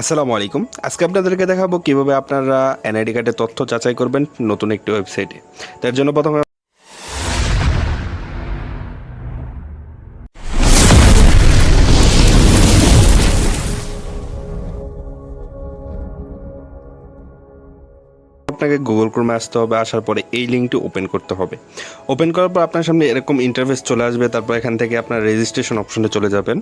আসসালামু আলাইকুম। আজকে আপনাদেরকে দেখাবো কীভাবে আপনারা এনআইডি কার্ডের তথ্য যাচাই করবেন নতুন একটি ওয়েবসাইটে। তার জন্য প্রথমে আপনাকে গুগল ক্রোমে আসতে হবে, আসার পরে এই লিঙ্কটি ওপেন করতে হবে। ওপেন করার পর আপনার সামনে এরকম ইন্টারফেস চলে আসবে, তারপর এখান থেকে আপনার রেজিস্ট্রেশন অপশনে চলে যাবেন।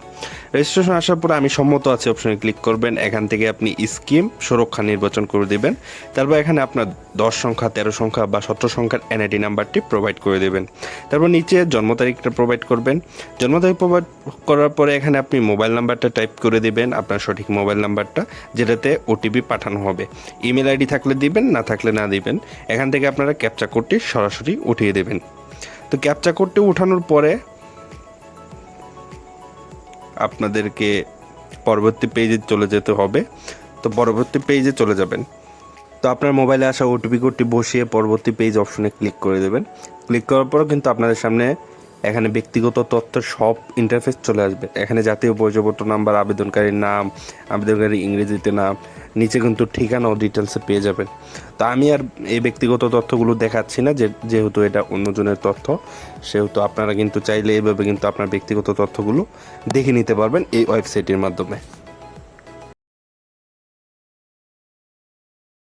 রেজিস্ট্রেশন আসার পরে আমি সম্মত আছে অপশনে ক্লিক করবেন, এখান থেকে আপনি স্কিম সুরক্ষা নির্বাচন করে দিবেন। তারপর এখানে আপনার দশ সংখ্যা, তেরো সংখ্যা বা সতেরো সংখ্যার এনআইডি নাম্বারটি প্রোভাইড করে দেবেন। তারপর নিচে জন্ম তারিখটা প্রোভাইড করবেন। জন্ম তারিখ প্রোভাইড করার পরে এখানে আপনি মোবাইল নাম্বারটা টাইপ করে দিবেন, আপনার সঠিক মোবাইল নাম্বারটা যেটাতে ওটিপি পাঠানো হবে। ইমেল আইডি থাকলে দিবেন, না থাকলে না দিবেন, এখান থেকে আপনারা ক্যাপচা কোডটি সরাসরি উঠিয়ে দেবেন। তো ক্যাপচা কোডটি উঠানোর পরে আপনাদেরকে পরবর্তী পেজে চলে যেতে হবে। তো পরবর্তী পেজে চলে যাবেন। তো আপনার মোবাইলে আসা ওটিপি কোডটি বসিয়ে পরবর্তী পেজ অপশনে ক্লিক করে দেবেন। ক্লিক করার পরও কিন্তু আপনাদের সামনে এখানে ব্যক্তিগত তথ্য সব ইন্টারফেস চলে আসবে। এখানে জাতীয় পরিচয়পত্র নাম্বার, আবেদনকারীর নাম আবেদনকারী ইংরেজিতে নাম, নিচে কিন্তু ঠিকানা ও ডিটেলসে পেয়ে যাবেন। তো আমি আর এই ব্যক্তিগত তথ্যগুলো দেখাচ্ছি না, যে যেহেতু এটা অন্যজনের তথ্য, সেহেতু আপনারা কিন্তু চাইলে এইভাবে কিন্তু আপনার ব্যক্তিগত তথ্যগুলো দেখে নিতে পারবেন এই ওয়েবসাইটের মাধ্যমে।